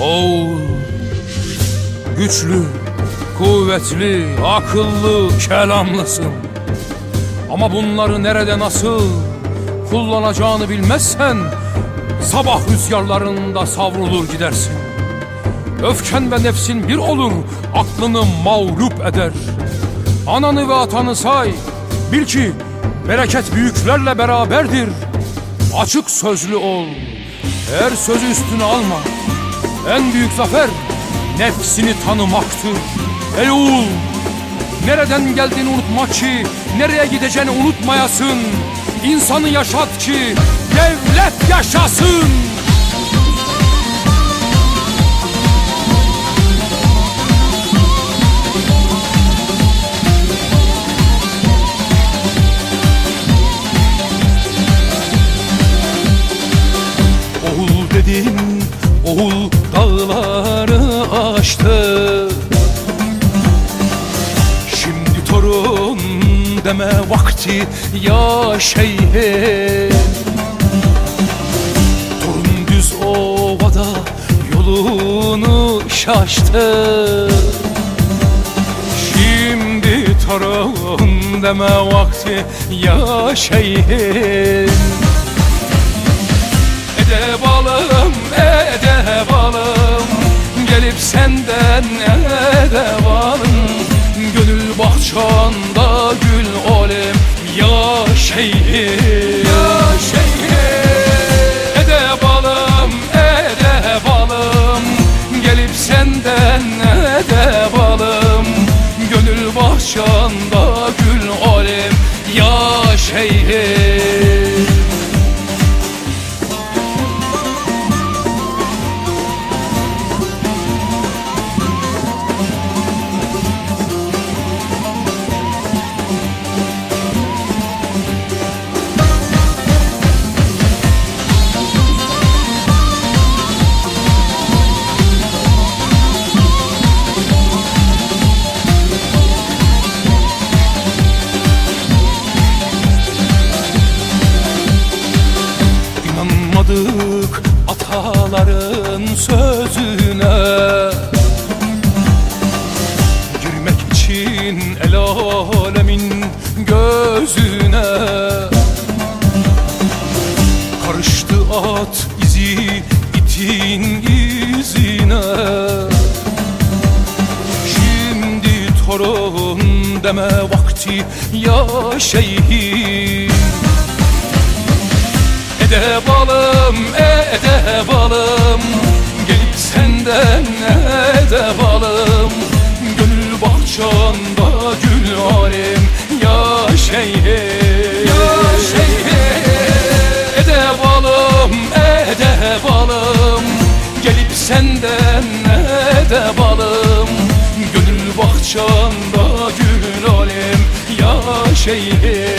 Oğul Güçlü, kuvvetli, akıllı, kelamlısın Ama bunları nerede nasıl kullanacağını bilmezsen Sabah rüzgarlarında savrulur gidersin Öfken ve nefsin bir olur, aklını mağlup eder. Ananı ve atanı say, bil ki bereket büyüklerle beraberdir. Açık sözlü ol, her sözü üstüne alma. En büyük zafer nefsini tanımaktır. Ey oğul, nereden geldiğini unutma ki, nereye gideceğini unutmayasın. İnsanı yaşat ki devlet yaşasın. Aştı Şimdi torun deme vakti ya şeyhe. Torun düz ovada yolunu şaştı. Şimdi torun deme vakti ya şeyhin Ede balım, ede balım Gelip ede balım Gönül bahçanda gül olim Ya şeyhim Ya şeyhim Ede balım, ede balım Gelip senden ede balım. Gönül bahçanda gül olim Ya şeyhim İnanmadık ataların sözüne. Girmek için el alemin gözüne. Karıştı at izi itin izine. Şimdi torun deme vakti ya şeyhim Ede balım, ede balım Gelip senden ede balım Gönül bahçanda gül alim Ya şeyhim Ya şeyhim Ede balım, ede balım Gelip senden ede balım Gönül bahçanda gül alim Ya şeyhim